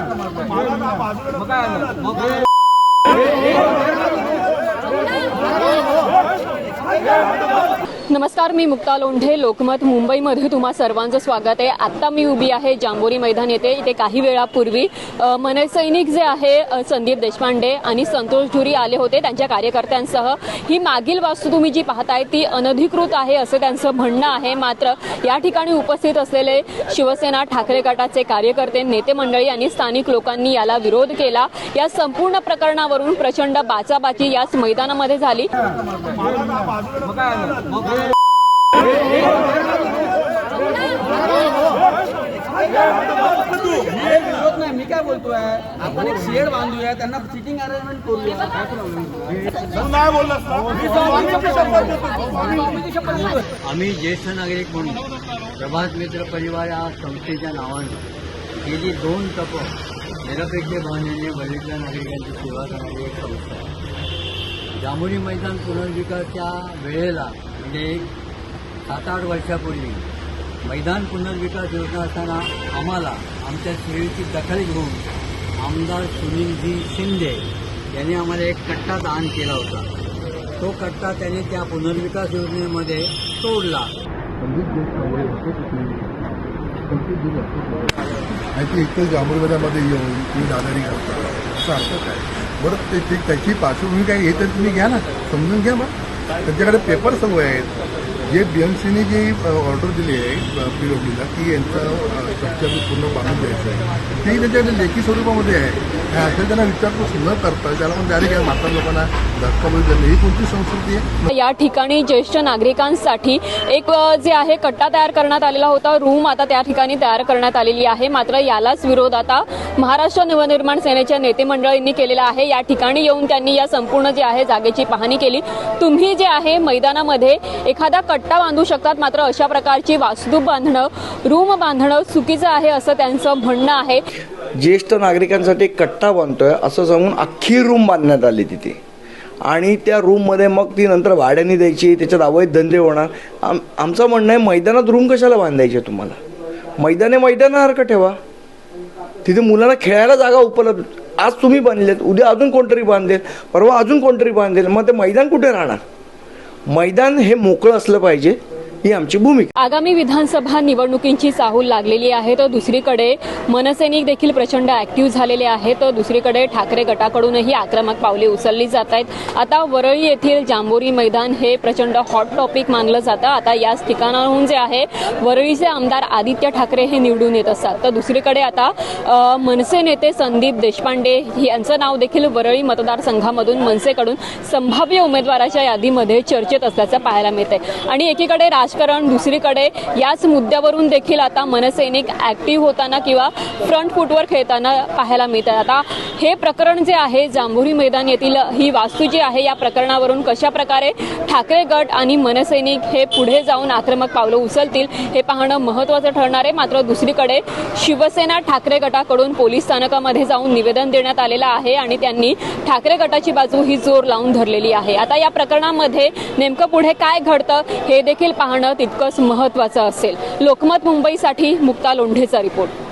怎么打？怎么？नमस्कार मी मुक्ता लोंढे लोकमत मुंबईमध्ये तुम्हा सर्वांचं स्वागत आहे. आत्ता मी उभी आहे जांबोरी मैदान येथे. इथे काही वेळापूर्वी मनसैनिक जे आहे संदीप देशपांडे आणि संतोष धुरी आले होते त्यांच्या कार्यकर्त्यांसह. ही मागील वास्तू तुम्ही जी पाहताय ती अनधिकृत आहे असं त्यांचं म्हणणं आहे. मात्र या ठिकाणी उपस्थित असलेले शिवसेना ठाकरे गटाचे कार्यकर्ते नेते मंडळी आणि स्थानिक लोकांनी याला विरोध केला. या संपूर्ण प्रकरणावरून प्रचंड बाचाबाची याच मैदानामध्ये झाली? मी काय बोलतोय आपण एक शेड बांधूया त्यांना सिटिंग अरेंजमेंट करूया काय problem आहे? स्वामीची शपथ घेतोय. आम्ही ज्येष्ठ नागरिक म्हणून प्रभात मित्र परिवार या संस्थेच्या नावाने गेली दोन तप निरपेक्ष भावनेने वरिष्ठ नागरिकांची सेवा करणारी एक संस्था आहे जांभुरी मैदान पुनर्विकासच्या वेळेला म्हणजे सात आठ वर्षापूर्वी मैदान पुनर्विकास योजना असताना आम्हाला आमच्या सेवेची दखल घेऊन आमदार सुनीलजी शिंदे यांनी आम्हाला एक कट्टा दान केला होता. तो कट्टा त्यांनी त्या पुनर्विकास योजनेमध्ये तोडला. ते येऊन तुम्ही दादारी करता असं अर्थ काय? बरं ते ते- त्याची पार्श्वभूमी काय हे तर तुम्ही घ्या ना. समजून घ्या मग त्यांच्याकडे पेपर सर्व आहेत. जे बी एम सीने जी ऑर्डर दिली आहे पी डब्ल्यूला की यांचं स्ट्रक्चर पूर्ण बांधून द्यायचं आहे. ती त्यांच्याकडे लेखी स्वरूपामध्ये आहे. आणि असेल त्यांना विचारपूस न करता त्याला पण डायरेक्ट म्हातार लोकांना धक्काबळी झाली ही कोणती संस्कृती आहे? या ठिकाणी ज्येष्ठ नागरिकांसाठी एक अ, जे आहे कट्टा तयार करण्यात आलेला होता. रूम आता त्या ठिकाणी तयार करण्यात आलेली आहे. मात्र यालाच विरोध आता महाराष्ट्र नवनिर्माण सेनेच्या नेते मंडळींनी केलेला आहे. या ठिकाणी येऊन त्यांनी या संपूर्ण जे आहे जागेची पाहणी केली. तुम्ही जे आहे मैदानामध्ये एखादा कट्टा बांधू शकतात. मात्र अशा प्रकारची वास्तू बांधणं रूम बांधणं चुकीचं आहे असं त्यांचं म्हणणं आहे. ज्येष्ठ नागरिकांसाठी कट्टा बांधतोय असं सांगून अख्खी रूम बांधण्यात आली तिथे. आणि त्या रूममध्ये मग ती नंतर भाड्याने द्यायची त्याच्यात अवैध धंदे होणार. आम आमचं म्हणणं आहे मैदानात रूम कशाला बांधायची आहे तुम्हाला? मैदाने मैदानासारखं ठेवा? तिथे मुलांना खेळायला जागा उपलब्ध. आज तुम्ही बांधलेत उद्या अजून कोणतरी बांधेल परवा अजून कोणतरी बांधेल मग ते मैदान कुठे राहणार? मैदान हे मोकळं असलं पाहिजे ही आमची भूमिका आगामी विधानसभा निवडणुकींची चाहूल लागलेली आहे तर दुसरीकडे मनसैनिक देखील प्रचंड ऍक्टिव्ह झालेले आहेत तर दुसरीकडे ठाकरे गटाकडूनही आक्रमक पावले उचलली जात आहेत. आता वरळी येथील जांभोरी मैदान हे प्रचंड हॉट टॉपिक मानलं जातं. आता याच ठिकाणाहून जे आहे वरळीचे आमदार आदित्य ठाकरे हे निवडून येत असतात. तर दुसरीकडे आता मनसे नेते संदीप देशपांडे यांचं नाव देखील वरळी मतदारसंघामधून मनसेकडून संभाव्य उमेदवाराच्या यादीमध्ये चर्चेत असल्याचं पाहायला मिळते आणि एकीकडे राजकारण दुसरीकडे याच मुद्द्यावरून देखील आता मनसैनिक ऍक्टिव्ह होताना किंवा फ्रंट फुटवर खेळताना पाहायला मिळतात आता हे प्रकरण जे आहे जांभुरी मैदान येथील ही वास्तू जी आहे या प्रकरणावरून कशा प्रकारे ठाकरे गट आणि मनसैनिक हे पुढे जाऊन आक्रमक पावलं उचलतील हे पाहणं महत्त्वाचं ठरणार आहे. मात्र दुसरीकडे शिवसेना ठाकरे गटाकडून पोलीस स्थानकामध्ये जाऊन निवेदन देण्यात आलेलं आहे आणि त्यांनी ठाकरे गटाची बाजू ही जोर लावून धरलेली आहे. आता या प्रकरणामध्ये नेमकं पुढे काय घडतं हे देखील पाहणं तितकंच महत्त्वाचं असेल. लोकमत मुंबईसाठी मुक्ता लोंढेचा रिपोर्ट.